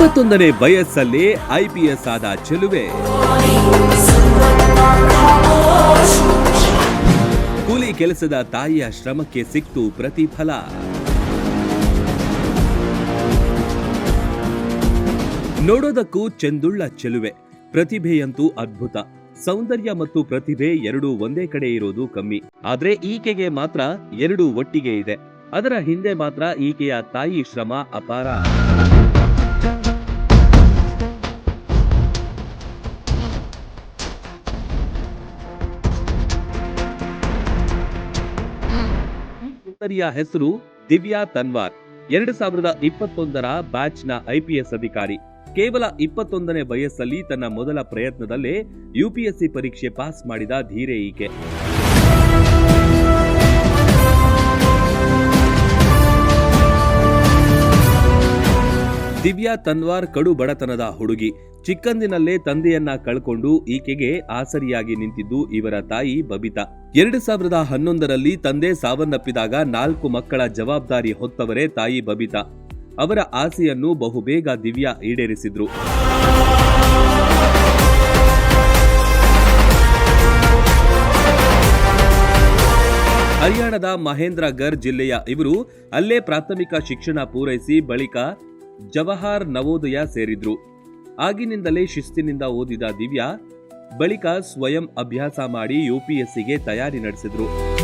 ಇಪ್ಪತ್ತೊಂದನೇ ವಯಸ್ಸಲ್ಲಿ ಐಪಿಎಸ್ ಆದ ಚೆಲುವೆ. ಕೂಲಿ ಕೆಲಸದ ತಾಯಿಯ ಶ್ರಮಕ್ಕೆ ಸಿಕ್ತು ಪ್ರತಿಫಲ. ನೋಡೋದಕ್ಕೂ ಚೆಂದುಳ್ಳ ಚೆಲುವೆ. ಪ್ರತಿಭೆಯಂತೂ ಅದ್ಭುತ. ಸೌಂದರ್ಯ ಮತ್ತು ಪ್ರತಿಭೆ ಎರಡೂ ಒಂದೇ ಕಡೆ ಇರೋದು ಕಮ್ಮಿ. ಆದ್ರೆ ಈಕೆಗೆ ಮಾತ್ರ ಎರಡು ಒಟ್ಟಿಗೆ ಇದೆ. ಅದರ ಹಿಂದೆ ಮಾತ್ರ ಈಕೆಯ ತಾಯಿ ಶ್ರಮ ಅಪಾರ. ಸುಂದರಿಯ ಹೆಸರು ದಿವ್ಯಾ ತನ್ವಾರ್. ಎರಡು ಸಾವಿರದ ಇಪ್ಪತ್ತೊಂದರ ಬ್ಯಾಚ್ನ ಐಪಿಎಸ್ ಅಧಿಕಾರಿ. ಕೇವಲ ಇಪ್ಪತ್ತೊಂದನೇ ವಯಸ್ಸಲ್ಲಿ ತನ್ನ ಮೊದಲ ಪ್ರಯತ್ನದಲ್ಲೇ ಯುಪಿಎಸ್ಸಿ ಪರೀಕ್ಷೆ ಪಾಸ್ ಮಾಡಿದ ಧೀರೆ ಈಕೆ. ದಿವ್ಯಾ ತನ್ವಾರ್ ಕಡು ಬಡತನದ ಹುಡುಗಿ. ಚಿಕ್ಕಂದಿನಲ್ಲೇ ತಂದೆಯನ್ನ ಕಳ್ಕೊಂಡು ಈಕೆಗೆ ಆಸರಿಯಾಗಿ ನಿಂತಿದ್ದು ಇವರ ತಾಯಿ ಬಬಿತಾ. ಎರಡು ಸಾವಿರದ ಹನ್ನೊಂದರಲ್ಲಿ ತಂದೆ ಸಾವನ್ನಪ್ಪಿದಾಗ ನಾಲ್ಕು ಮಕ್ಕಳ ಜವಾಬ್ದಾರಿ ಹೊತ್ತವರೇ ತಾಯಿ ಬಬಿತಾ. ಅವರ ಆಸೆಯನ್ನು ಬಹುಬೇಗ ದಿವ್ಯಾ ಈಡೇರಿಸಿದ್ರು. ಹರಿಯಾಣದ ಮಹೇಂದ್ರಗರ್ ಜಿಲ್ಲೆಯ ಇವರು ಅಲ್ಲೇ ಪ್ರಾಥಮಿಕ ಶಿಕ್ಷಣ ಪೂರೈಸಿ ಬಳಿಕ ಜವಾಹರ್ ನವೋದಯ ಸೇರಿದ್ರು. ಆಗಿನಿಂದಲೇ ಶಿಸ್ತಿನಿಂದ ಓದಿದ ದಿವ್ಯಾ ಬಳಿಕ ಸ್ವಯಂ ಅಭ್ಯಾಸ ಮಾಡಿ ಯುಪಿಎಸ್ಸಿಗೆ ತಯಾರಿ ನಡೆಸಿದ್ರು.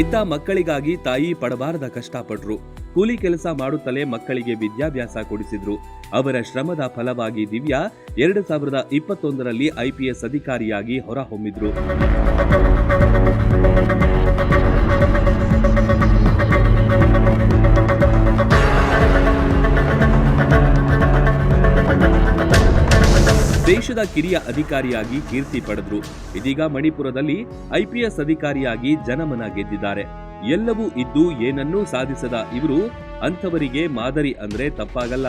ಇತ್ತ ಮಕ್ಕಳಿಗಾಗಿ ತಾಯಿ ಪಡಬಾರದ ಕಷ್ಟಪಟ್ರು. ಕೂಲಿ ಕೆಲಸ ಮಾಡುತ್ತಲೇ ಮಕ್ಕಳಿಗೆ ವಿದ್ಯಾಭ್ಯಾಸ ಕೊಡಿಸಿದ್ರು. ಅವರ ಶ್ರಮದ ಫಲವಾಗಿ ದಿವ್ಯಾ ಎರಡು ಸಾವಿರದ ಇಪ್ಪತ್ತೊಂದರಲ್ಲಿ ಐಪಿಎಸ್ ಅಧಿಕಾರಿಯಾಗಿ ಹೊರಹೊಮ್ಮಿದ್ರು. ದೇಶದ ಕಿರಿಯ ಅಧಿಕಾರಿಯಾಗಿ ಕೀರ್ತಿ ಪಡೆದ್ರು. ಇದೀಗ ಮಣಿಪುರದಲ್ಲಿ ಐಪಿಎಸ್ ಅಧಿಕಾರಿಯಾಗಿ ಜನಮನ ಗೆದ್ದಿದ್ದಾರೆ. ಎಲ್ಲವೂ ಇದ್ದು ಏನನ್ನೂ ಸಾಧಿಸದ ಇವರು ಅಂಥವರಿಗೆ ಮಾದರಿ ಅಂದ್ರೆ ತಪ್ಪಾಗಲ್ಲ.